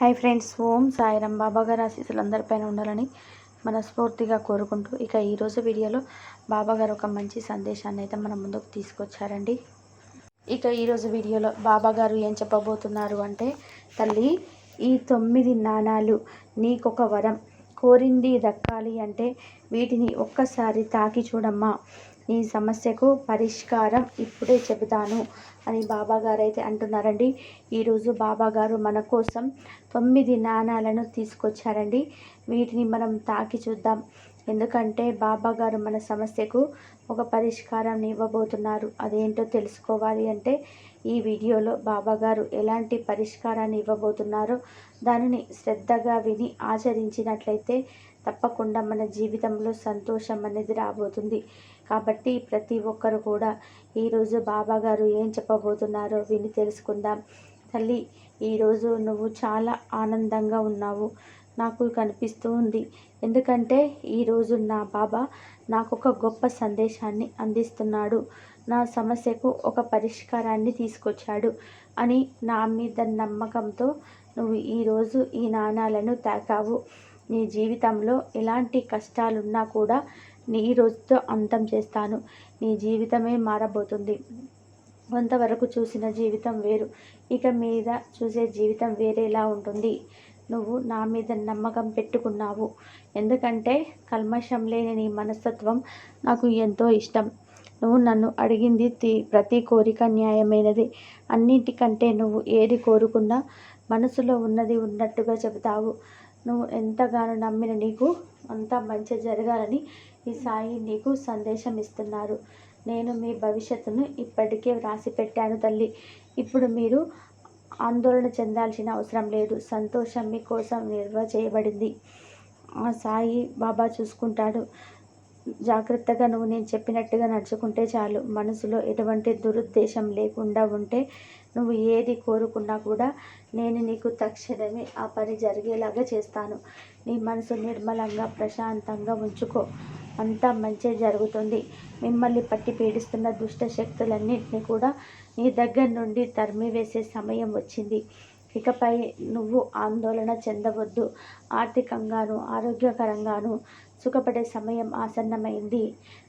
Hi friends Om Sairam. బాబా గారి ఆశీస్సులు అందరిపైన ఉండాలని మనస్ఫూర్తిగా కోరుకుంటూ ఇక ఈరోజు వీడియోలో బాబా గారు ఒక మంచి సందేశాన్ని అయితే మన ముందుకు తీసుకొచ్చారండి. ఇక ఈరోజు వీడియోలో బాబా గారు ఏం చెప్పబోతున్నారు అంటే తల్లి ఈ తొమ్మిది నాణాలు నీకొక వరం. కోరింది దక్కాలి అంటే వీటిని ఒక్కసారి తాకి చూడమ్మా. ఈ సమస్యకు పరిష్కారం ఇప్పుడే చెబుతాను అని బాబాగారు అయితే అంటున్నారండి. ఈరోజు బాబాగారు మన కోసం తొమ్మిది నాణాలను తీసుకొచ్చారండి. వీటిని మనం తాకి చూద్దాం. ఎందుకంటే బాబాగారు మన సమస్యకు ఒక పరిష్కారం ఇవ్వబోతున్నారు. అదేంటో తెలుసుకోవాలి అంటే ఈ వీడియోలో బాబాగారు ఎలాంటి పరిష్కారాన్ని ఇవ్వబోతున్నారో దానిని శ్రద్ధగా విని ఆచరించినట్లయితే తప్పకుండా మన జీవితంలో సంతోషం అనేది రాబోతుంది. కాబట్టి ప్రతి ఒక్కరు కూడా ఈరోజు బాబా గారు ఏం చెప్పబోతున్నారో విని తెలుసుకుందాం. తల్లి ఈరోజు నువ్వు చాలా ఆనందంగా ఉన్నావు. నాకు కనిపిస్తూ ఉంది. ఎందుకంటే ఈరోజు నా బాబా నాకు ఒక గొప్ప సందేశాన్ని అందిస్తున్నాడు. నా సమస్యకు ఒక పరిష్కారాన్ని తీసుకొచ్చాడు అని నా మీద నమ్మకంతో నువ్వు ఈరోజు ఈ నాణాలను తాకావు. నీ జీవితంలో ఎలాంటి కష్టాలున్నా కూడా నీ రోజుతో అంతం చేస్తాను. నీ జీవితమే మారబోతుంది. కొంతవరకు చూసిన జీవితం వేరు. ఇక మీద చూసే జీవితం వేరేలా ఉంటుంది. నువ్వు నా మీద నమ్మకం పెట్టుకున్నావు. ఎందుకంటే కల్మషం లేని నీ మనస్తత్వం నాకు ఎంతో ఇష్టం. నువ్వు నన్ను అడిగింది ప్రతి కోరిక న్యాయమైనది. అన్నింటికంటే నువ్వు ఏది కోరుకున్నా మనసులో ఉన్నది ఉన్నట్టుగా చెబుతావు. నువ్వు ఎంతగానో నమ్మిన నీకు అంతా మంచి జరగాలని ఈ సాయి నీకు సందేశం ఇస్తున్నారు. నేను మీ భవిష్యత్తును ఇప్పటికే వ్రాసి పెట్టాను తల్లి. ఇప్పుడు మీరు ఆందోళన చెందాల్సిన అవసరం లేదు. సంతోషం మీకోసం నిల్వ చేయబడింది. ఆ సాయి బాబా చూసుకుంటాడు. జాగ్రత్తగా నువ్వు నేను చెప్పినట్టుగా నడుచుకుంటే చాలు. మనసులో ఎటువంటి దురుద్దేశం లేకుండా ఉంటే నువ్వు ఏది కోరుకున్నా కూడా నేను నీకు తక్షణమే ఆ పని జరిగేలాగా చేస్తాను. నీ మనసు నిర్మలంగా ప్రశాంతంగా ఉంచుకో. అంతా మంచి జరుగుతుంది. మిమ్మల్ని పట్టి పీడిస్తున్న దుష్ట శక్తులన్నింటినీ కూడా నీ దగ్గర నుండి తరిమివేసే సమయం వచ్చింది. ఇకపై నువ్వు ఆందోళన చెందవద్దు. ఆర్థికంగాను ఆరోగ్యకరంగాను సుఖపడే సమయం ఆసన్నమైంది.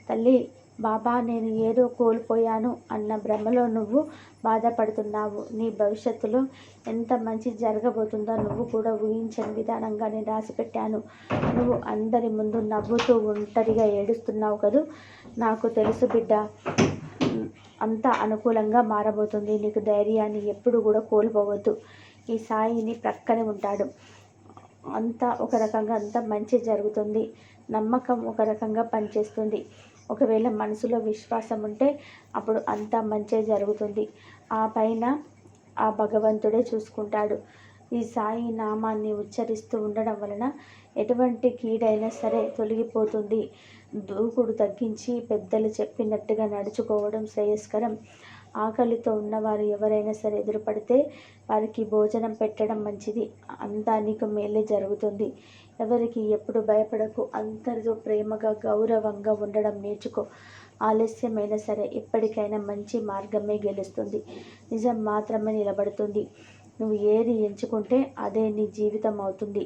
తల్లి బాబా నేను ఏదో కోల్పోయాను అన్న భ్రమలో నువ్వు బాధపడుతున్నావు. నీ భవిష్యత్తులో ఎంత మంచి జరగబోతుందో నువ్వు కూడా ఊహించని విధానంగా నేను రాసిపెట్టాను. నువ్వు అందరి ముందు నవ్వుతూ ఒంటరిగా ఏడుస్తున్నావు కదూ? నాకు తెలుసు బిడ్డ అంతా అనుకూలంగా మారబోతుంది. నీకు ధైర్యాన్ని ఎప్పుడు కూడా కోల్పోవద్దు. ఈ సాయిని ప్రక్కనే ఉంటాడు. అంతా ఒక రకంగా అంతా మంచి జరుగుతుంది. నమ్మకం ఒక రకంగా పనిచేస్తుంది. ఒకవేళ మనసులో విశ్వాసం ఉంటే అప్పుడు అంతా మంచి జరుగుతుంది. ఆ పైన ఆ భగవంతుడే చూసుకుంటాడు. ఈ సాయి నామాన్ని ఉచ్చరిస్తూ ఉండడం వలన ఎటువంటి కీడైనా సరే తొలగిపోతుంది. దూకుడు తగ్గించి పెద్దలు చెప్పినట్టుగా నడుచుకోవడం శ్రేయస్కరం. ఆకలితో ఉన్నవారు ఎవరైనా సరే ఎదురుపడితే వారికి భోజనం పెట్టడం మంచిది. అంతా నీకు మేలే జరుగుతుంది. ఎవరికి ఎప్పుడు భయపడకు అందరితో ప్రేమగా గౌరవంగా ఉండడం నేర్చుకో. ఆలస్యమైనా సరే ఎప్పటికైనా మంచి మార్గమే గెలుస్తుంది. నిజం మాత్రమే నిలబడుతుంది. నువ్వు ఏది ఎంచుకుంటే అదే నీ జీవితం అవుతుంది.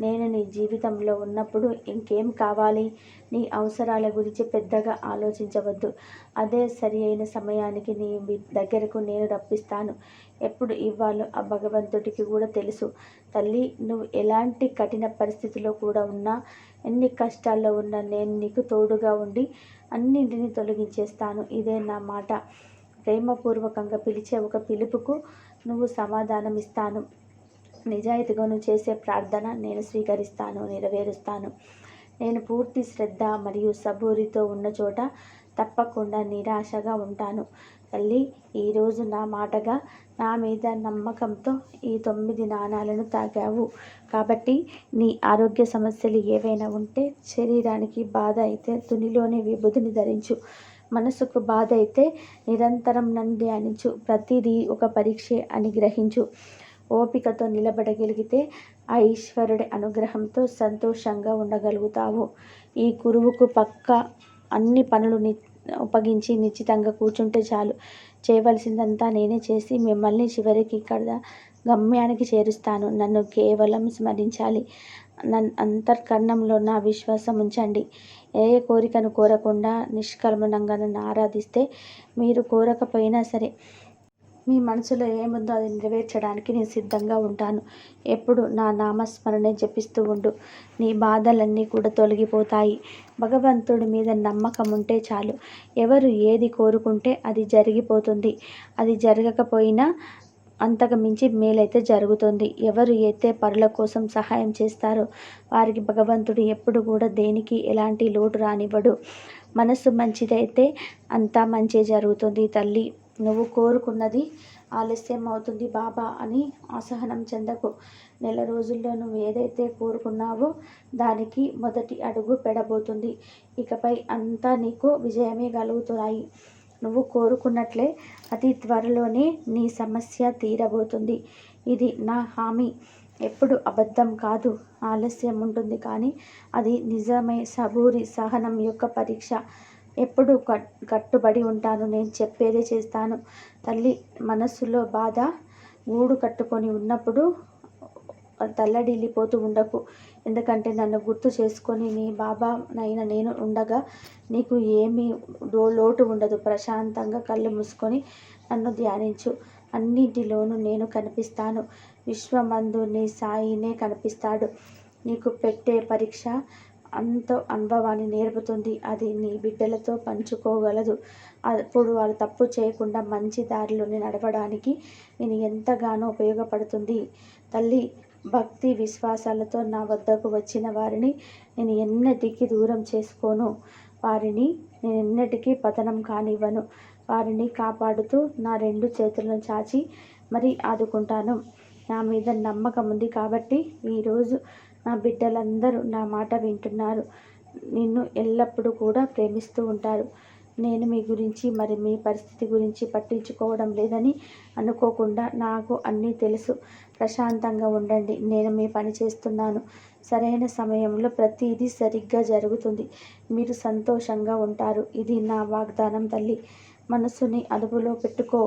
నేను నీ జీవితంలో ఉన్నప్పుడు ఇంకేం కావాలి? నీ అవసరాల గురించి పెద్దగా ఆలోచించవద్దు. అదే సరి అయిన సమయానికి నీ దగ్గరకు నేను రప్పిస్తాను. ఎప్పుడు ఇవ్వాలో ఆ భగవంతుడికి కూడా తెలుసు. తల్లి నువ్వు ఎలాంటి కఠిన పరిస్థితిలో కూడా ఉన్నా ఎన్ని కష్టాల్లో ఉన్నా నేను నీకు తోడుగా ఉండి అన్నింటినీ తొలగించేస్తాను. ఇదే నా మాట. ప్రేమపూర్వకంగా పిలిచే ఒక పిలుపుకు నువ్వు సమాధానం ఇస్తాను నిజాయితీగా నువ్వు చేసే ప్రార్థన నేను స్వీకరిస్తాను నెరవేరుస్తాను. నేను పూర్తి శ్రద్ధ మరియు సబూరితో ఉన్న చోట తప్పకుండా నిరాశగా ఉంటాను. తల్లి ఈరోజు నా మాటగా నా మీద నమ్మకంతో ఈ తొమ్మిది నాణాలను తాగావు. కాబట్టి నీ ఆరోగ్య సమస్యలు ఏవైనా ఉంటే శరీరానికి బాధ అయితే తునిలోనే విభుదిని ధరించు. మనసుకు బాధ అయితే నిరంతరం నన్ను ధ్యానించు ప్రతిదీ ఒక పరీక్ష అని గ్రహించు. ఓపికతో నిలబడగలిగితే ఆ ఈశ్వరుడి అనుగ్రహంతో సంతోషంగా ఉండగలుగుతావు. ఈ గురువుకు పక్క అన్ని పనులు అప్పగించి నిశ్చితంగా కూర్చుంటే చాలు. చేయవలసిందంతా నేనే చేసి మిమ్మల్ని చివరికి ఇక్కడ గమ్యానికి చేరుస్తాను. నన్ను కేవలం స్మరించాలి. నన్ను అంతర్కరణంలో నా విశ్వాసం ఉంచండి. ఏ కోరికను కోరకుండా నిష్కర్మణంగా నన్ను ఆరాధిస్తే మీరు కోరకపోయినా సరే మీ మనసులో ఏముందో అది నెరవేర్చడానికి నేను సిద్ధంగా ఉంటాను. ఎప్పుడు నా నామస్మరణే జపిస్తూ ఉండు. నీ బాధలన్నీ కూడా తొలగిపోతాయి. భగవంతుడి మీద నమ్మకం ఉంటే చాలు. ఎవరు ఏది కోరుకుంటే అది జరిగిపోతుంది. అది జరగకపోయినా అంతకు మించి మేలైతే జరుగుతుంది. ఎవరు అయితే పరుల కోసం సహాయం చేస్తారో వారికి భగవంతుడు ఎప్పుడు కూడా దేనికి ఎలాంటి లోటు రానివ్వడు. మనసు మంచిదైతే అంతా మంచి జరుగుతుంది తల్లి. నువ్వు కోరుకున్నది ఆలస్యం అవుతుంది బాబా అని అసహనం చెందకు. నెల రోజుల్లో నువ్వు ఏదైతే కోరుకున్నావో దానికి మొదటి అడుగు పెడబోతుంది. ఇకపై అంతా నీకు విజయమే కలుగుతున్నాయి. నువ్వు కోరుకున్నట్లే అతి త్వరలోనే నీ సమస్య తీరబోతుంది. ఇది నా హామీ. ఎప్పుడు అబద్ధం కాదు ఆలస్యం ఉంటుంది కానీ అది నిజమే. సబూరి సహనం యొక్క పరీక్ష. ఎప్పుడు కట్టుబడి ఉంటాను నేను చెప్పేదే చేస్తాను. తల్లి మనస్సులో బాధ గూడు కట్టుకొని ఉన్నప్పుడు తల్లడిల్లిపోతూ ఉండకు. ఎందుకంటే నన్ను గుర్తు చేసుకొని నీ బాబా నైనా నేను ఉండగా నీకు ఏమీ లోటు ఉండదు. ప్రశాంతంగా కళ్ళు మూసుకొని నన్ను ధ్యానించు. అన్నింటిలోనూ నేను కనిపిస్తాను. విశ్వమందు నీ సాయినే కనిపిస్తాడు. నీకు పెట్టే పరీక్ష అంత అనుభవాన్ని నేర్పుతుంది. అది నీ బిడ్డలతో పంచుకోగలదు. అప్పుడు వాళ్ళు తప్పు చేయకుండా మంచి దారిలోనే నడవడానికి నేను ఎంతగానో ఉపయోగపడుతుంది. తల్లి భక్తి విశ్వాసాలతో నా వద్దకు వచ్చిన వారిని నేను ఎన్నటికీ దూరం చేసుకోను. వారిని నేను ఎన్నటికీ పతనం కానివ్వను. వారిని కాపాడుతూ నా రెండు చేతులను చాచి మరి ఆదుకుంటాను. నా మీద నమ్మకం ఉంది కాబట్టి ఈరోజు నా బిడ్డలందరూ నా మాట వింటున్నారు. నిన్ను ఎల్లప్పుడూ కూడా ప్రేమిస్తూ ఉంటారు. నేను మీ గురించి మరి మీ పరిస్థితి గురించి పట్టించుకోవడం లేదని అనుకోకుండా నాకు అన్నీ తెలుసు. ప్రశాంతంగా ఉండండి. నేను మీ పని చేస్తున్నాను. సరైన సమయంలో ప్రతిదీ సరిగ్గా జరుగుతుంది. మీరు సంతోషంగా ఉంటారు. ఇది నా వాగ్దానం తల్లి. మనసుని అదుపులో పెట్టుకో.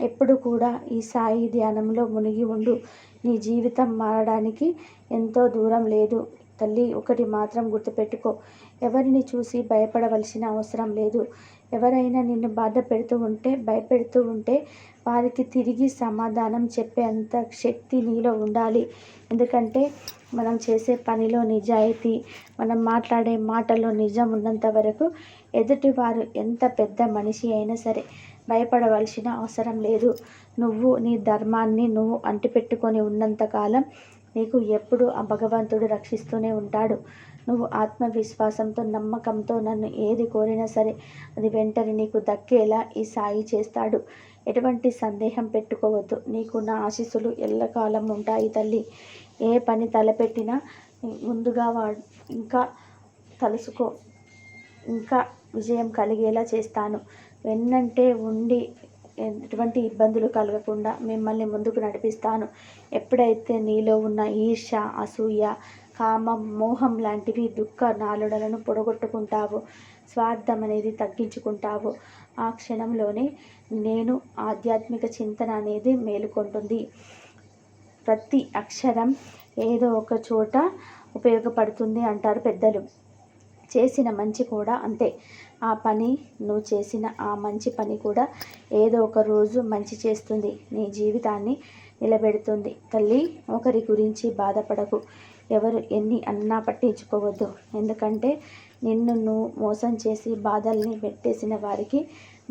ఎప్పుడు కూడా ఈ సాయి ధ్యానంలో మునిగి ఉండు. నీ జీవితం మారడానికి ఎంతో దూరం లేదు. తల్లి ఒకటి మాత్రం గుర్తుపెట్టుకో. ఎవరిని చూసి భయపడవలసిన అవసరం లేదు. ఎవరైనా నిన్ను బాధ పెడుతూ ఉంటే భయపెడుతూ ఉంటే వారికి తిరిగి సమాధానం చెప్పే అంత శక్తి నీలో ఉండాలి. ఎందుకంటే మనం చేసే పనిలో నిజాయితీ మనం మాట్లాడే మాటలో నిజం ఉన్నంత వరకు ఎదుటివారు ఎంత పెద్ద మనిషి అయినా సరే భయపడవలసిన అవసరం లేదు. నువ్వు నీ ధర్మాన్ని నువ్వు అంటిపెట్టుకొని ఉన్నంతకాలం నీకు ఎప్పుడు ఆ భగవంతుడు రక్షిస్తూనే ఉంటాడు. నువ్వు ఆత్మవిశ్వాసంతో నమ్మకంతో నన్ను ఏది కోరినా సరే అది వెంటనే నీకు దక్కేలా ఈ సాయి చేస్తాడు. ఎటువంటి సందేహం పెట్టుకోవద్దు. నీకు నా ఆశీస్సులు ఎల్లకాలం ఉంటాయి తల్లి. ఏ పని తలపెట్టినా ముందుగా వా ఇంకా తలుసుకో. ఇంకా విజయం కలిగేలా చేస్తాను. వెన్నంటే ఉండి ఎటువంటి ఇబ్బందులు కలగకుండా మిమ్మల్ని ముందుకు నడిపిస్తాను. ఎప్పుడైతే నీలో ఉన్న ఈర్ష అసూయ కామం మోహం లాంటివి దుఃఖ నాలుడలను పొడగొట్టుకుంటావు స్వార్థం అనేది తగ్గించుకుంటావు ఆ క్షణంలోనే నేను ఆధ్యాత్మిక చింతన అనేది మేలుకొంటుంది. ప్రతి అక్షరం ఏదో ఒక చోట ఉపయోగపడుతుంది అంటారు పెద్దలు. చేసిన మంచి కూడా అంతే. ఆ పని నువ్వు చేసిన ఆ మంచి పని కూడా ఏదో ఒక రోజు మంచి చేస్తుంది. నీ జీవితాన్ని నిలబెడుతుంది. తల్లి ఒకరి గురించి బాధపడకు. ఎవరు ఎన్ని అన్నా పట్టించుకోవద్దు. ఎందుకంటే నిన్ను నువ్వు మోసం చేసి బాధల్ని పెట్టేసిన వారికి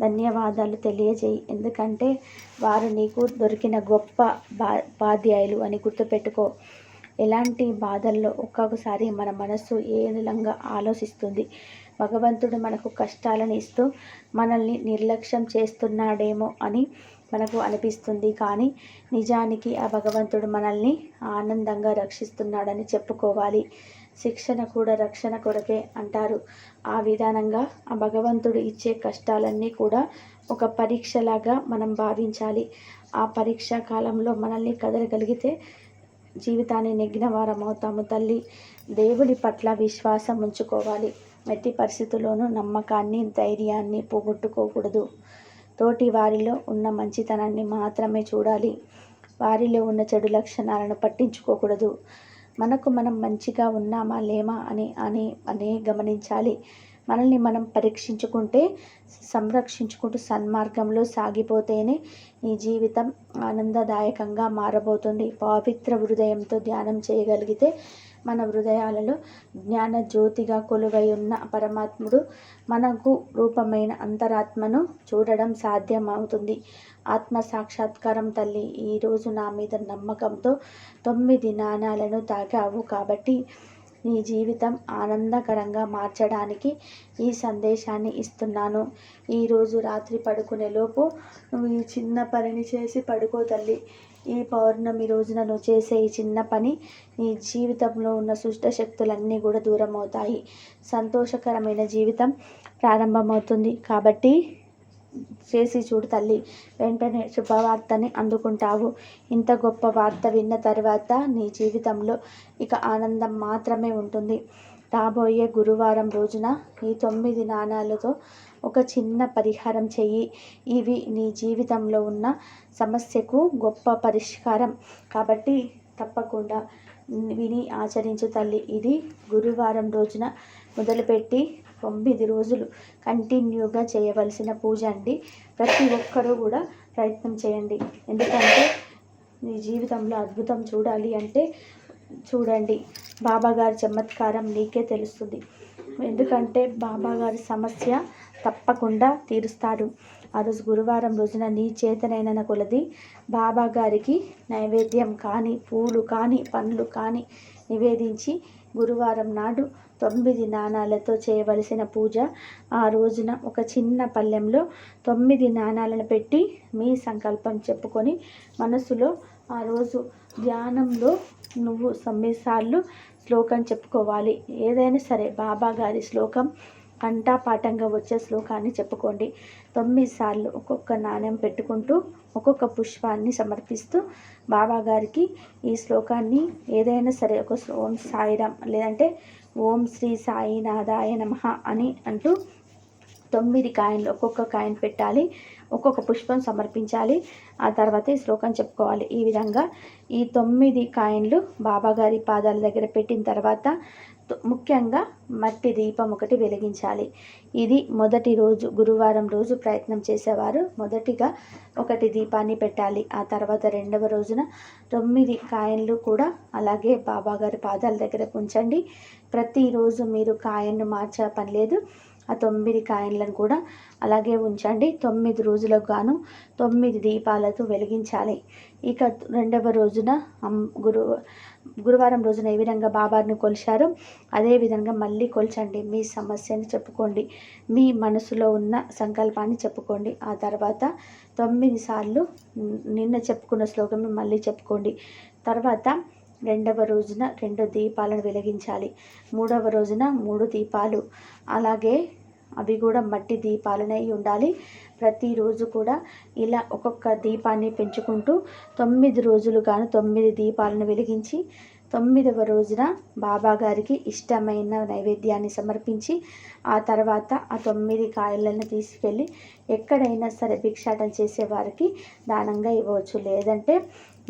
ధన్యవాదాలు తెలియజేయి. ఎందుకంటే వారు నీకు దొరికిన గొప్ప బా ఉపాధ్యాయులు అని గుర్తుపెట్టుకో. ఎలాంటి బాధల్లో ఒక్కొక్కసారి మన మనస్సు ఏ విధంగా ఆలోచిస్తుంది? భగవంతుడు మనకు కష్టాలను ఇస్తూ మనల్ని నిర్లక్ష్యం చేస్తున్నాడేమో అని మనకు అనిపిస్తుంది. కానీ నిజానికి ఆ భగవంతుడు మనల్ని ఆనందంగా రక్షిస్తున్నాడని చెప్పుకోవాలి. శిక్షణ కూడా రక్షణ కొరకే అంటారు. ఆ విధానంగా ఆ భగవంతుడు ఇచ్చే కష్టాలన్నీ కూడా ఒక పరీక్షలాగా మనం భావించాలి. ఆ పరీక్షా కాలంలో మనల్ని కదలగలిగితే జీవితాన్ని నెగ్గిన వారం అవుతాము తల్లి. దేవుడి పట్ల విశ్వాసం ఉంచుకోవాలి. ఎట్టి పరిస్థితుల్లోనూ నమ్మకాన్ని ధైర్యాన్ని పోగొట్టుకోకూడదు. తోటి వారిలో ఉన్న మంచితనాన్ని మాత్రమే చూడాలి. వారిలో ఉన్న చెడు లక్షణాలను పట్టించుకోకూడదు. మనకు మనం మంచిగా ఉన్నామా లేమా అని అని అనే గమనించాలి. మనల్ని మనం పరీక్షించుకుంటే సంరక్షించుకుంటూ సన్మార్గంలో సాగిపోతేనే నీ జీవితం ఆనందదాయకంగా మారబోతుంది. పవిత్ర హృదయంతో ధ్యానం చేయగలిగితే మన హృదయాలలో జ్ఞాన జ్యోతిగా కొలువై ఉన్న పరమాత్ముడు మనకు రూపమైన అంతరాత్మను చూడడం సాధ్యమవుతుంది. ఆత్మ సాక్షాత్కారం తల్లి ఈరోజు నా మీద నమ్మకంతో తొమ్మిది నాణాలను తాకావు కాబట్టి నీ జీవితం ఆనందకరంగా మార్చడానికి ఈ సందేశాన్ని ఇస్తున్నాను. ఈరోజు రాత్రి పడుకునేలోపు నువ్వు ఈ చిన్న పనిని చేసి పడుకో తల్లి. ఈ పౌర్ణమి రోజున నువ్వు చేసే ఈ చిన్న పని నీ జీవితంలో ఉన్న సుష్ట శక్తులన్నీ కూడా దూరం అవుతాయి సంతోషకరమైన జీవితం ప్రారంభమవుతుంది. కాబట్టి చేసి చూడు తల్లి వెంటనే శుభవార్తని అందుకుంటావు. ఇంత గొప్ప వార్త విన్న తర్వాత నీ జీవితంలో ఇక ఆనందం మాత్రమే ఉంటుంది. రాబోయే గురువారం రోజున ఈ తొమ్మిది నాణాలతో ఒక చిన్న పరిహారం చెయ్యి. ఇవి నీ జీవితంలో ఉన్న సమస్యకు గొప్ప పరిష్కారం. కాబట్టి తప్పకుండా విని ఆచరించు తల్లి. ఇది గురువారం రోజున మొదలుపెట్టి తొమ్మిది రోజులు కంటిన్యూగా చేయవలసిన పూజ అండి. ప్రతి ఒక్కరూ కూడా ప్రయత్నం చేయండి. ఎందుకంటే నీ జీవితంలో అద్భుతం చూడాలి అంటే చూడండి. బాబాగారి చమత్కారం నీకే తెలుస్తుంది. ఎందుకంటే బాబాగారి సమస్య తప్పకుండా తీరుస్తాడు. ఆ రోజు గురువారం రోజున నీ చేతనైన కొలది. బాబా గారికి నైవేద్యం కానీ పూలు కానీ పండ్లు కానీ నివేదించి గురువారం నాడు తొమ్మిది నాణాలతో చేయవలసిన పూజ. ఆ రోజున ఒక చిన్న పళ్ళెంలో తొమ్మిది నాణాలను పెట్టి మీ సంకల్పం చెప్పుకొని మనసులో ఆ రోజు ధ్యానంలో నువ్వు తొమ్మిది శ్లోకం చెప్పుకోవాలి. ఏదైనా సరే బాబా గారి శ్లోకం కంఠాపాఠంగా వచ్చే శ్లోకాన్ని చెప్పుకోండి. తొమ్మిది సార్లు ఒక్కొక్క నాణ్యం పెట్టుకుంటూ ఒక్కొక్క పుష్పాన్ని సమర్పిస్తూ బాబాగారికి ఈ శ్లోకాన్ని ఏదైనా సరే ఒక ఓం సాయిరామ్ లేదంటే ఓం శ్రీ సాయినాథాయ నమ అని అంటూ తొమ్మిది కాయిన్లు ఒక్కొక్క కాయిన్ పెట్టాలి ఒక్కొక్క పుష్పం సమర్పించాలి ఆ తర్వాత ఈ శ్లోకం చెప్పుకోవాలి. ఈ విధంగా ఈ తొమ్మిది కాయన్లు బాబాగారి పాదాల దగ్గర పెట్టిన తర్వాత ముఖ్యంగా మట్టి దీపం ఒకటి వెలిగించాలి. ఇది మొదటి రోజు గురువారం రోజు ప్రయత్నం చేసేవారు. మొదటిగా ఒకటి దీపాన్ని పెట్టాలి. ఆ తర్వాత రెండవ రోజున తొమ్మిది కాయన్లు కూడా అలాగే బాబాగారి పాదాల దగ్గర ఉంచండి. ప్రతిరోజు మీరు కాయన్ను మార్చే పని లేదు. ఆ తొమ్మిది కాయిన్లను కూడా అలాగే ఉంచండి. తొమ్మిది రోజులకు గాను తొమ్మిది దీపాలతో వెలిగించాలి. ఇక రెండవ రోజున గురు గురువారం రోజున ఏ విధంగా బాబాను కొలిచారో అదేవిధంగా మళ్ళీ కొల్చండి. మీ సమస్యని చెప్పుకోండి. మీ మనసులో ఉన్న సంకల్పాన్ని చెప్పుకోండి. ఆ తర్వాత తొమ్మిది సార్లు నిన్న చెప్పుకున్న శ్లోకం మళ్ళీ చెప్పుకోండి. తర్వాత రెండవ రోజున రెండు దీపాలను వెలిగించాలి. మూడవ రోజున మూడు దీపాలు. అలాగే అవి కూడా మట్టి దీపాలనే ఉండాలి. ప్రతిరోజు కూడా ఇలా ఒక్కొక్క దీపాన్ని పెంచుకుంటూ తొమ్మిది రోజులు కానీ తొమ్మిది దీపాలను వెలిగించి తొమ్మిదవ రోజున బాబాగారికి ఇష్టమైన నైవేద్యాన్ని సమర్పించి ఆ తర్వాత ఆ తొమ్మిది కాయలను తీసుకెళ్ళి ఎక్కడైనా సరే భిక్షాటం చేసేవారికి దానంగా ఇవ్వచ్చు. లేదంటే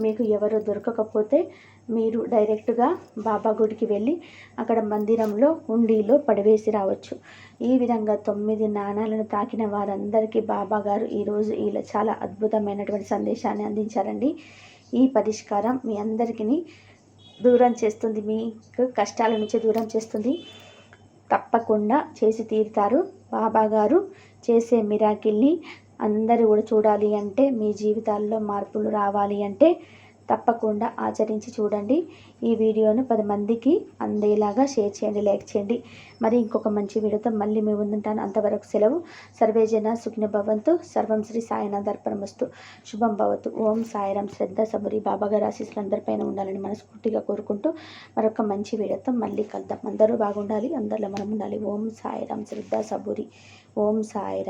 మీకు ఎవరు దొరకకపోతే మీరు డైరెక్ట్గా బాబా గుడికి వెళ్ళి అక్కడ మందిరంలో హుండీలో పడవేసి రావచ్చు. ఈ విధంగా తొమ్మిది నాణాలను తాకిన వారందరికీ బాబా గారు ఈరోజు ఇలా చాలా అద్భుతమైనటువంటి సందేశాన్ని అందించారండి. ఈ పరిష్కారం మీ అందరికీ దూరం చేస్తుంది మీకు కష్టాల నుంచి దూరం చేస్తుంది. తప్పకుండా చేసి తీరుతారు. బాబా గారు చేసే మిరాకిల్ని అందరూ కూడా చూడాలి అంటే మీ జీవితాల్లో మార్పులు రావాలి అంటే తప్పకుండా ఆచరించి చూడండి. ఈ వీడియోను పది మందికి అందేలాగా షేర్ చేయండి లైక్ చేయండి. మరి ఇంకొక మంచి వీడియోతో మళ్ళీ మేము ఉంటాను అంతవరకు సెలవు. సర్వేజన సుఖ్న భవంతు. సర్వం శ్రీ సాయినాథ్ శుభం భవతు. ఓం సాయిరాం. శ్రద్ధ సబురి బాబాగారు ఆశీస్సులు అందరిపైన ఉండాలని మనస్ఫూర్తిగా కోరుకుంటూ మరొక మంచి వీడియోతో మళ్ళీ కలుద్దాం. అందరూ బాగుండాలి. అందరిలో మనం ఉండాలి. ఓం సాయిరాం. శ్రద్ధ సబురి ఓం సాయిరాం.